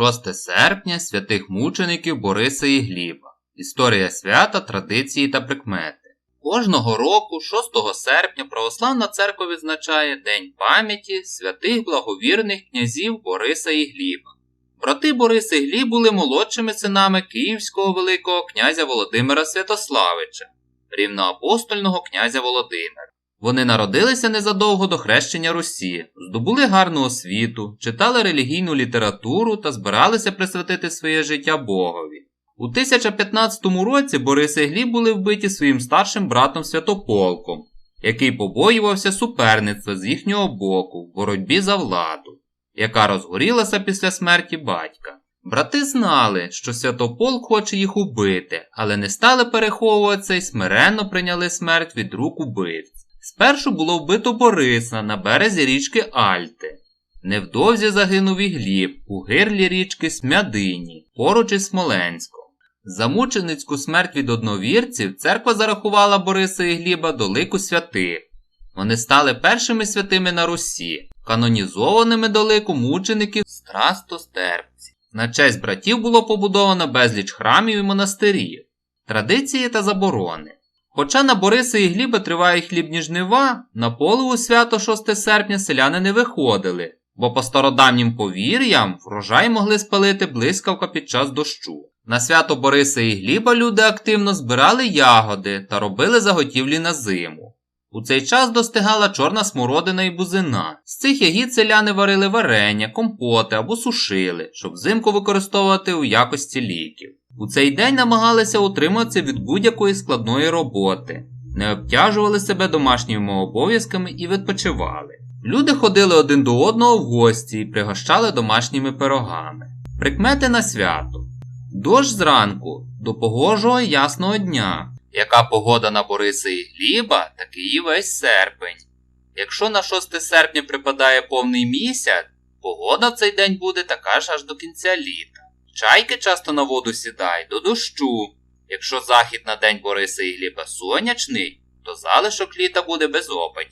6 серпня святих мучеників Бориса і Гліба. Історія свята, традиції та прикмети. Кожного року, 6 серпня, Православна церква відзначає День пам'яті святих благовірних князів Бориса і Гліба. Брати Борис і Гліб були молодшими синами Київського Великого князя Володимира Святославича, рівноапостольного князя Володимира. Вони народилися незадовго до хрещення Русі, здобули гарну освіту, читали релігійну літературу та збиралися присвятити своє життя Богові. У 1015 році Борис і Гліб були вбиті своїм старшим братом Святополком, який побоювався суперництва з їхнього боку в боротьбі за владу, яка розгорілася після смерті батька. Брати знали, що Святополк хоче їх убити, але не стали переховуватися і смиренно прийняли смерть від рук убивць. Спершу було вбито Бориса на березі річки Альти. Невдовзі загинув і Гліб у гирлі річки Смядині, поруч із Смоленськом. За мученицьку смерть від одновірців церква зарахувала Бориса і Гліба до лику святих. Вони стали першими святими на Русі, канонізованими до лику мучеників страстостерпців. На честь братів було побудовано безліч храмів і монастирів, традиції та заборони. Хоча на Бориса і Гліба триває хлібні жнива, на поле у свято 6 серпня селяни не виходили, бо по стародавнім повір'ям врожай могли спалити блискавка під час дощу. На свято Бориса і Гліба люди активно збирали ягоди та робили заготівлі на зиму. У цей час достигала чорна смородина і бузина. З цих ягід селяни варили варення, компоти або сушили, щоб взимку використовувати у якості ліків. У цей день намагалися утриматися від будь-якої складної роботи, не обтяжували себе домашніми обов'язками і відпочивали. Люди ходили один до одного в гості і пригощали домашніми пирогами. Прикмети на свято. Дощ зранку до погожого ясного дня. Яка погода на Бориса і Гліба, такий і весь серпень. Якщо на 6 серпня припадає повний місяць, погода в цей день буде така ж аж до кінця літа. Чайки часто на воду сідають до дощу. Якщо захід на день Бориса і Гліба сонячний, то залишок літа буде без опадів.